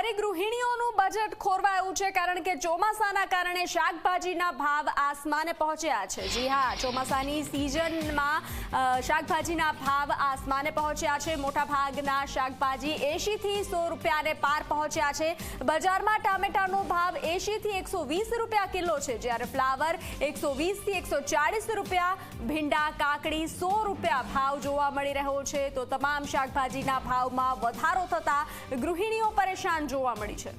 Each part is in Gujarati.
ફરી ગૃહિણીઓનું બજેટ ખોરવાયું છે કારણ કે ચોમાસાના કારણે શાકભાજીના ભાવ આસમાને પહોંચ્યા છે. જી હા, ચોમાસાની સિઝનમાં શાકભાજીના ભાવ આસમાને પહોંચ્યા છે. મોટા ભાગના શાકભાજી એંશીથી સો રૂપિયાને પાર પહોંચ્યા છે. બજારમાં ટામેટાનો ભાવ એંશીથી એકસો રૂપિયા કિલો છે. જ્યારે ફ્લાવર એકસો વીસથી એકસો રૂપિયા, ભીંડા, કાકડી સો રૂપિયા ભાવ જોવા મળી રહ્યો છે. તો તમામ શાકભાજીના ભાવમાં વધારો થતા ગૃહિણીઓ પરેશાન જોવા મળી છે.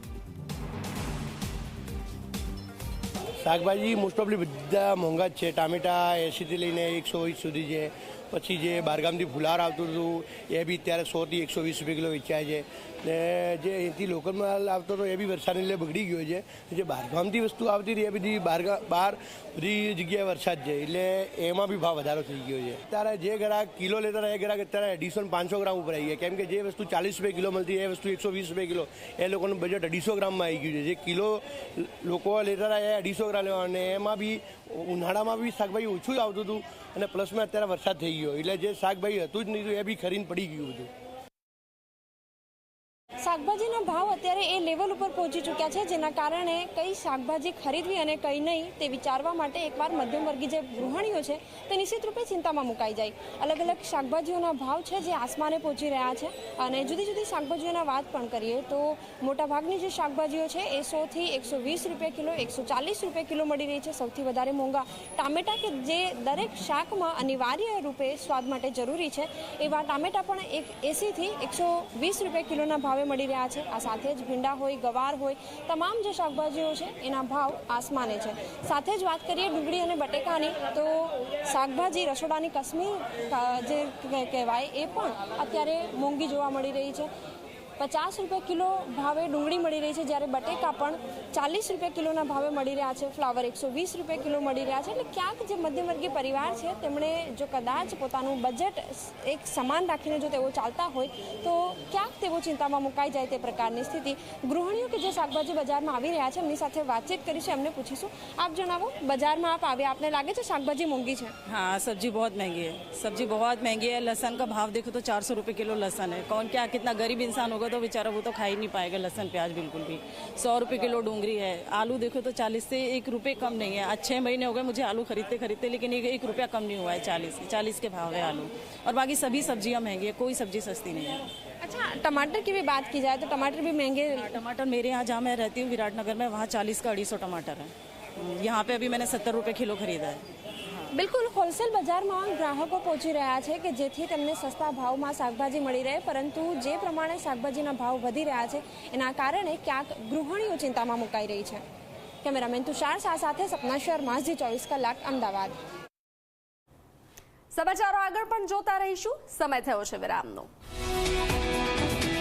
શાકભાજી મોસ્ટ ઓફલી બધા મોંઘા જ છે. ટામેટા એંશીથી લઈને એકસો વીસ સુધી છે. પછી જે બહારગામથી ફુલાર આવતું હતું, એ બી અત્યારે સોથી એકસો વીસ રૂપિયા કિલો વેચાય છે. ને જે અહીંથી લોકલ માલ આવતો હતો, એ બી વરસાદને લીધે બગડી ગયો છે. જે બહારગામથી વસ્તુ આવતી હતી એ બધી બહાર બહાર બધી જગ્યાએ વરસાદ છે. એટલે એમાં બી ભાવ વધારો થઈ ગયો છે. અત્યારે જે ગ્રાહક કિલો લેતા હતા, એ ગ્રાહક અત્યારે અઢીસો પાંચસો ગ્રામ ઉપર આવી ગયા. કેમ કે જે વસ્તુ ચાલીસ રૂપિયા કિલો મળતી, એ વસ્તુ એકસો વીસ રૂપિયા કિલો, એ લોકોનું બજેટ અઢીસો ગ્રામમાં આવી ગયું છે. જે કિલો લોકો લેતા હતા, એ અઢીસો ગ્રામ લેવા અને એમાં બી ઉનાળામાં બી શાકભાજી ઓછું આવતું હતું. અને પ્લસમાં અત્યારે વરસાદ થઈ ગયો એટલે જે શાકભાજી હતું જ નહીં એ બી ખરીને પડી ગયું બધું. શાકભાજીના ભાવ અત્યારે એ લેવલ ઉપર પહોંચી ચૂક્યા છે, જેના કારણે કઈ શાકભાજી ખરીદવી અને કઈ નહીં તે વિચારવા માટે એકવાર મધ્યમવર્ગી જે ગૃહિણીઓ છે, તે નિશ્ચિત રૂપે ચિંતામાં મુકાઈ જાય. અલગ અલગ શાકભાજીઓના ભાવ છે જે આસમાને પહોંચી રહ્યા છે અને જુદી જુદી શાકભાજીઓના વાત પણ કરીએ તો મોટાભાગની જે શાકભાજીઓ છે, એ સોથી એકસો વીસ રૂપિયા કિલો, એકસો ચાલીસ રૂપિયા કિલો મળી રહી છે. સૌથી વધારે મોંઘા ટામેટા કે જે દરેક શાકમાં અનિવાર્ય રૂપે સ્વાદ માટે જરૂરી છે, એવા ટામેટા પણ એક એંસીથી એકસો વીસ રૂપિયા કિલોના ભાવે મળી રહ્યા છે. આ સાથે જ ભીંડા હોય, ગવાર હોય, તમામ જે શાકભાજીઓ છે, એના ભાવ આસમાને છે. સાથે જ વાત કરીએ ડુંગળી અને બટેકાની, તો શાકભાજી રસોડાની કશ્મીર જે કહેવાય એ પણ અત્યારે મોંઘી જોવા મળી રહી છે. પચાસ રૂપિયા કિલો ભાવે ડુંગળી મળી રહી છે જ્યારે બટેકા પણ ચાલીસ રૂપિયા કિલોના ભાવે મળી રહ્યા છે ફ્લાવર એકસો વીસ રૂપિયા કિલો મળી રહ્યા છે એટલે ક્યાંક જે મધ્યમવર્ગીય પરિવાર છે તેમણે જો કદાચ પોતાનું બજેટ એક સમાન રાખીને જો તેઓ ચાલતા હોય તો ક્યાંક તેઓ ચિંતામાં મુકાઈ જાય તે પ્રકારની સ્થિતિ ગૃહિણીઓ કે જે શાકભાજી બજારમાં આવી રહ્યા છે એમની સાથે વાતચીત કરીશું એમને પૂછીશું આપ જણાવો બજારમાં આપ આવ્યા આપને લાગે છે શાકભાજી મોંઘી છે हाँ सब्जी बहुत महंगी है सब्जी बहुत महंगी है लहसन का भाव देखो तो चार सौ रुपये किलो लहसन है कौन क्या कितना गरीब इंसान होगा तो बेचारा वो तो खा ही नहीं पाएगा लहसन प्याज बिल्कुल भी। सौ रुपये किलो डूंगरी है। आलू देखो तो चालीस से एक रुपये कम नहीं है। आज छः महीने हो गए मुझे आलू खरीदते खरीदते लेकिन एक एक रुपया कम नहीं हुआ है चालीस चालीस के भाव है आलू। और बाकी सभी सब्ज़ियाँ महँगी है कोई सब्ज़ी सस्ती नहीं है। अच्छा टमाटर की भी बात की जाए तो टमाटर भी महँगे टमाटर मेरे यहाँ जहाँ मैं रहती हूँ विराटनगर में वहाँ चालीस का अढ़ी टमाटर है। यहाँ पे अभी मैंने सत्तर रुपये किलो खरीदा है। બિલકુલ હોલસેલ બજારમાં ગ્રાહકો પહોંચી રહ્યા છે કે જેથી તેમને સસ્તા ભાવમાં શાકભાજી મળી રહે, પરંતુ જે પ્રમાણે શાકભાજીના ભાવ વધી રહ્યા છે, એના કારણે ક્યાંક ગૃહિણીઓ ચિંતામાં મુકાઈ રહી છે. કેમેરામેન તુષાર શાહ સાથે સપના શર્મા, ઝી ચોવીસ કલાક, અમદાવાદ. સમાચારો આગળ પણ જોતા રહીશું. સમય થયો છે વિરામનો.